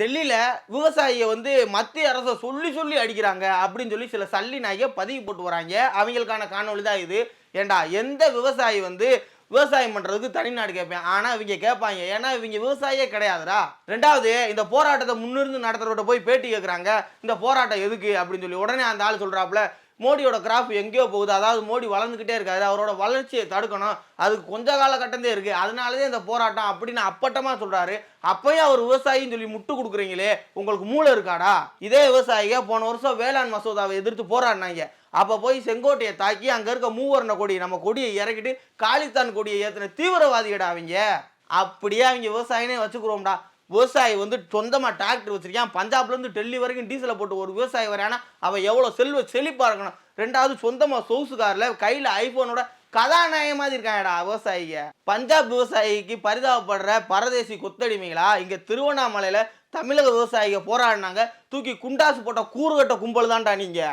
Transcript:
டெல்லியில் விவசாயியை வந்து மத்திய அரசை சொல்லி சொல்லி அடிக்கிறாங்க அப்படின்னு சொல்லி சில சல்லி நாய்க பதிவு போட்டு வராங்க. அவங்களுக்கான காணொலி தான் இது. ஏண்டா எந்த விவசாயி வந்து விவசாயம் பண்ணுறதுக்கு தனிநாடு கேட்பேன்? ஆனால் இவங்க கேட்பாங்க. ஏன்னா இவங்க விவசாயியே கிடையாதுடா. ரெண்டாவது இந்த போராட்டத்தை முன்னிருந்து நடத்துறவர்கிட்ட போய் பேட்டி கேட்குறாங்க. இந்த போராட்டம் எதுக்கு அப்படின்னு சொல்லி உடனே அந்த ஆள் சொல்கிறாப்புல மோடியோட கிராஃப் எங்கேயோ போகுது. அதாவது மோடி வளர்ந்துக்கிட்டே இருக்காரு. அவரோட வளர்ச்சியை தடுக்கணும். அதுக்கு கொஞ்ச காலகட்டந்தே இருக்குது அதனாலதான் இந்த போராட்டம் அப்படின்னு அப்பட்டமாக சொல்கிறாரு அப்பயும் அவர் விவசாயின்னு சொல்லி முட்டு கொடுக்குறீங்களே உங்களுக்கு மூளை இருக்காடா? இதே விவசாயிக போன வருஷம் வேளாண் மசோதாவை எதிர்த்து போராடினாங்க. அப்போ போய் செங்கோட்டையை தாக்கி அங்கே இருக்க மூவர்ண கொடி நம்ம கொடியை இறக்கிட்டு காலித்தான் கொடியை ஏற்றின தீவிரவாதிகடா அவங்க? அப்படியே அவங்க விவசாயினே வச்சுக்கிறோம்டா. விவசாயி வந்து சொந்தமாக டிராக்டர் வச்சுருக்கான். பஞ்சாப்லேருந்து டெல்லி வரைக்கும் டீசலை போட்டு ஒரு விவசாயி வரையானா அவன் எவ்வளோ செல்வ செழிப்பாக இருக்கணும். ரெண்டாவது சொந்தமாக சொகுசு காரில் கையில் ஐஃபோனோட கதாநாயகம் மாதிரி இருக்காங்கடா விவசாயிங்க. பஞ்சாப் விவசாயிக்கு பரிதாபப்படுற பரதேசி கொத்தடிமைகளா? இங்கே திருவண்ணாமலையில் தமிழக விவசாயிகள் போராடினாங்க. தூக்கி குண்டாசு போட்ட கூறுகட்ட கும்பல் தான்டா நீங்கள்